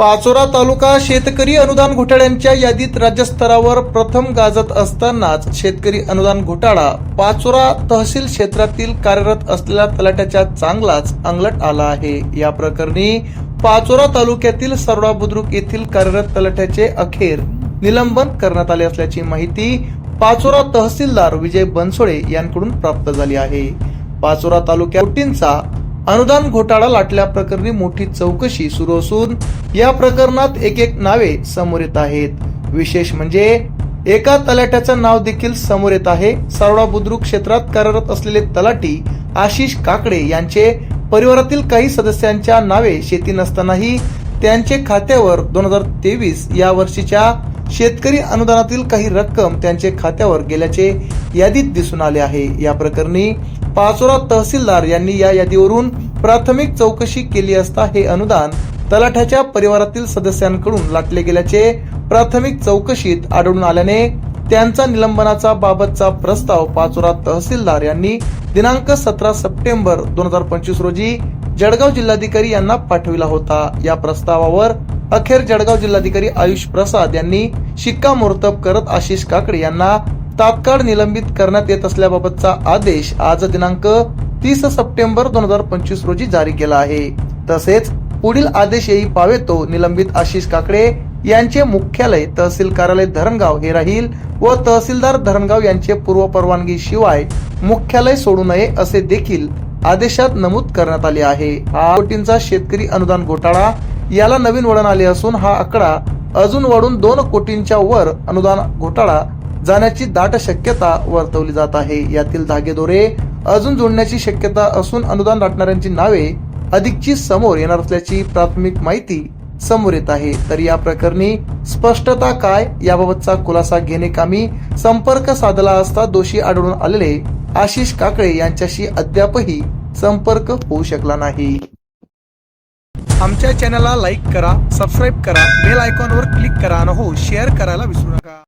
पाचोरा तालुका शेतकरी अनुदान घोटाळ्यांच्या यादीत राज्यस्तरावर प्रथम गाजत असतानाच शेतकरी अनुदान घोटाळा पाचोरा तहसील क्षेत्रातील कार्यरत असलेल्या तलाट्याच्या चांगलाच अंगलट आला आहे. या प्रकरणी पाचोरा तालुक्यातील सरडा बुद्रुक येथील कार्यरत तलाट्याचे अखेर निलंबन करण्यात आले असल्याची माहिती पाचोरा तहसीलदार विजय बनसोळे यांकडून प्राप्त झाली आहे. पाचोरा तालुक्यात अनुदान घोटाळा लाटल्याप्रकरणी मोठी चौकशी सुरू असून या प्रकरणात एक एक नावे समोर येत आहेत. विशेष म्हणजे एका तलाट्याचं नाव देखील समोर येत आहे. सारोडा बुद्रुक क्षेत्रात कार्यरत असलेले तलाटी आशिष काकडे यांचे परिवारातील काही सदस्यांच्या नावे शेती नसतानाही त्यांचे खात्यावर दोन हजार तेवीस या वर्षीच्या शेतकरी अनुदानातील काही रक्कम त्यांचे खात्यावर गेल्याचे यादीत दिसून आले आहे. या प्रकरणी पाचोरा तहसीलदार यांनी या यादीवरून प्राथमिक चौकशी केली असता हे अनुदान तलाठ्याच्या परिवारातील सदस्यांकडून लाटले गेल्याचे प्राथमिक चौकशीत आढळून आल्याने त्यांचा निलंबनाचा बाबतचा प्रस्ताव पाचोरा तहसीलदार यांनी दिनांक सतरा सप्टेंबर दोन हजार पंचवीस रोजी जळगाव जिल्हाधिकारी यांना पाठविला होता. या प्रस्तावावर अखेर जळगाव जिल्हाधिकारी आयुष प्रसाद यांनी शिक्कामोर्तब करत आशिष काकडे यांना तात्काळ निलंबित करण्यात येत असल्याबाबतचा आदेश आज दिनांक तीस सप्टेंबर दोन हजार पंचवीस रोजी जारी केला आहे. तसेच पुढील आदेश येई पावेतो निलंबित आशिष काकडे यांचे मुख्यालय तहसील कार्यालय धरणगाव हे राहील व तहसीलदार धरणगाव यांचे पूर्व परवानगी शिवाय मुख्यालय सोडू नये असे देखील आदेशात नमूद करण्यात आले आहे. हा कोटींचा शेतकरी अनुदान घोटाळा याला नवीन वळण आले असून हा आकडा अजून वाढून दोन कोटींच्या वर अनुदान घोटाळा जाण्याची दाट शक्यता वर्तवली जात आहे. यातील धागेदोरे अजून जोडण्याची शक्यता असून अनुदान लाटणाऱ्यांची नावे अधिकची समोर येणार असल्याची प्राथमिक माहिती समोर येत आहे. तर या प्रकरणी स्पष्टता काय? याबाबतचा खुलासा घेणे कामी संपर्क साधला असता दोषी आढळून आलेले आशिष काकळे यांच्याशी अद्यापही संपर्क होऊ शकला नाही. आमच्या चॅनलला लाईक करा सबस्क्राईब करा बेल आयकॉनवर क्लिक करा आणि हो शेअर करायला विसरू नका.